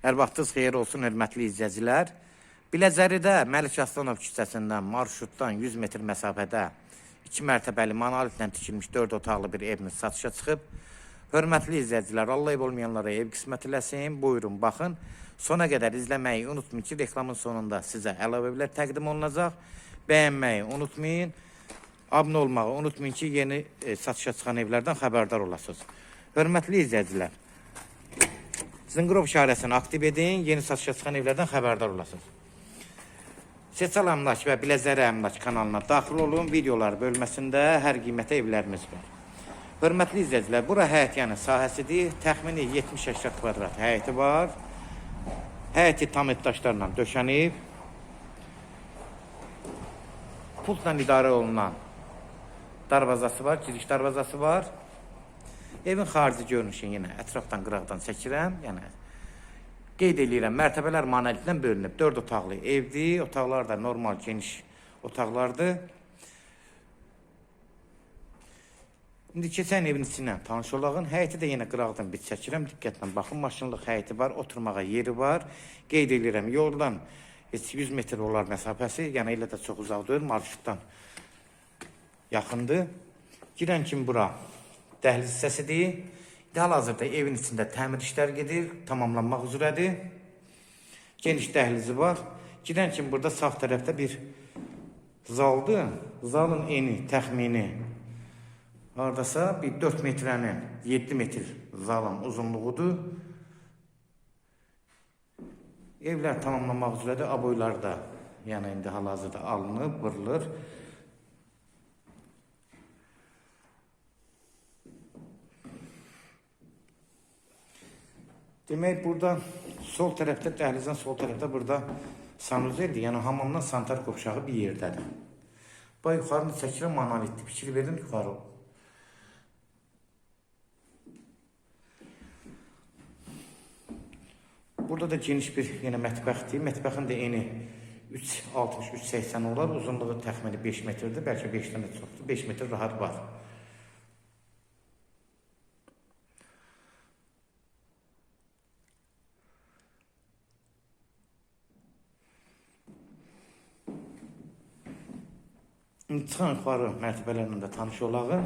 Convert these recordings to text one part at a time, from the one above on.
Hər vaxtınız xeyir olsun, hörmətli izləyicilər. Biləcəridə Məlik Aslanov küçəsindən marşrutdan 100 metr məsafədə 2 mərtəbəli monolitlə tikilmiş 4 otaqlı bir evimiz satışa çıxıb. Hörmətli izləyicilər, Allah ev olmayanlara ev qismət eləsin. Buyurun, baxın. Sona qədər izləməyi unutmayın ki, reklamın sonunda sizə əlavə evlər təqdim olunacaq. Bəyənməyi unutmayın. Abunə olmağı unutmayın ki, yeni e, satışa çıxan evlərdən xəbərdar olasınız. Hörmətli izləyicilər, Zınqrov işarəsini aktiv edin, yeni satışa çıxan evlərdən xəbərdar olasınız. Seçal Əmlak və Biləcəri Əmlak kanalına daxil olun. Videolar bölməsində hər qiymətə evlərimiz var. Hörmətli izləyicilər, bura həyət yəni sahəsidir. Təxmini 70-80 kvadrat həyəti var. Həyəti tam etdaşlarla döşənib. Pultla idarə olunan darvazası var, giriş darvazası var. Evin xarici görünüşünü yenə ətrafdan qıraqdan çəkirəm. Yəni qeyd eləyirəm, mərtəbələr monolitlə bölünüb. 4 otaqlı evdir. Otaqlar da normal geniş otaqlardır. İndi keçən evin içindən tanış olağın. Həyəti də yenə qıraqdan bir çəkirəm. Diqqətlə baxın, maşınlıq həyəti var, oturmağa yeri var. Qeyd eləyirəm, yoldan heç 100 metr olar məsafəsi, yəni elə də çox uzaq deyil, marşrutdan yaxındır. Girən kimi bura dəhliz hissəsidir. İndi hal-hazırda evin içində təmir işlər gedir, tamamlanmaq üzrədir. Geniş dəhlizi var. Girən kimi burada sağ tərəfdə bir zaldır. Zalın eni, təxmini hardasa bir 4 metrənin 7 metr zalın uzunluğudur. Evlər tamamlanmaq üzrədir. Aboylar da yəni indi hal-hazırda alınıb, vurulur. Demək burada sol tərəfdə dəhlizin sol tərəfdə burada sanuzeldir. Yəni hamamdan santar qovşağı bir yerdədir. Bu yuxarını çəkirəm monolitdir. Fikir verin yuxarı. Burada da geniş bir yenə mətbəxdir. Mətbəxin də eni 3.60 3.80 olar. Uzunluğu təxmini 5 metrdir. Bəlkə 5-dən də çoxdur. 5 metr rahat var. Çıxan yuxarı mərtəbələrlə də tanış olağı.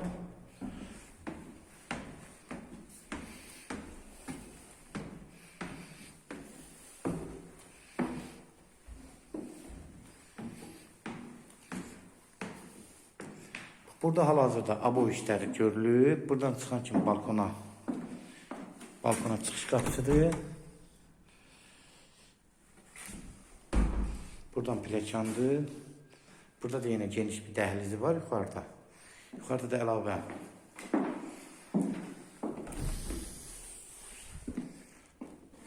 Burada hal-hazırda abo işləri görülüb. Buradan çıxan kimi balkona balkona çıxış qapısıdır. Buradan pləkandır. Burada da yine geniş bir dəhlizi var yuxarıda. Yuxarıda da əlavə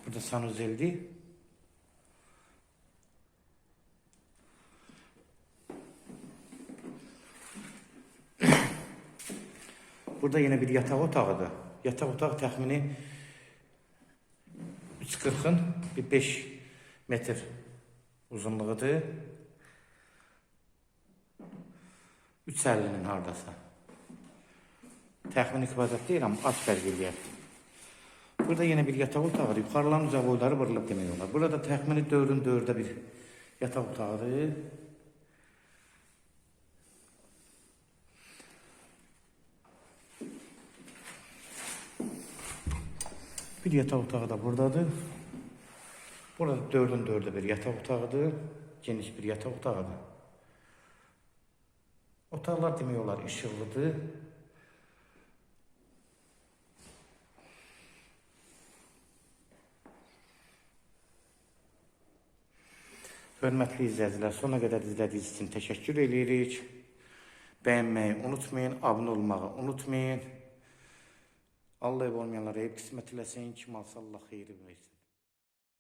Burada sanuzeldir. Burada yine bir yataq otağıdır. Yataq otağı təxmini 340-ın bir 5 metr uzunluğudur. 350-nin hardasa. Təxmini kvadrat deyil, amma az fərq. Burada yenə bir yataq otağıdır. Yuxarıların uca boyları vırılıb demək olar. Burada təxmini 4-ün 4-də bir yataq otağıdır. Bir yataq otağı da buradadır. Burada 4-ün 4-də bir yataq otağıdır. Geniş bir yataq otağıdır. Otaqlar demək olar işıqlıdır. Hörmətli izləyicilər, sona qədər izlədiyiniz üçün təşəkkür edirik. Bəyənməyi unutmayın, abunə olmağı unutmayın. Allah ev olmayanlara ev qismət eləsin, kim alsa Allah xeyri versin.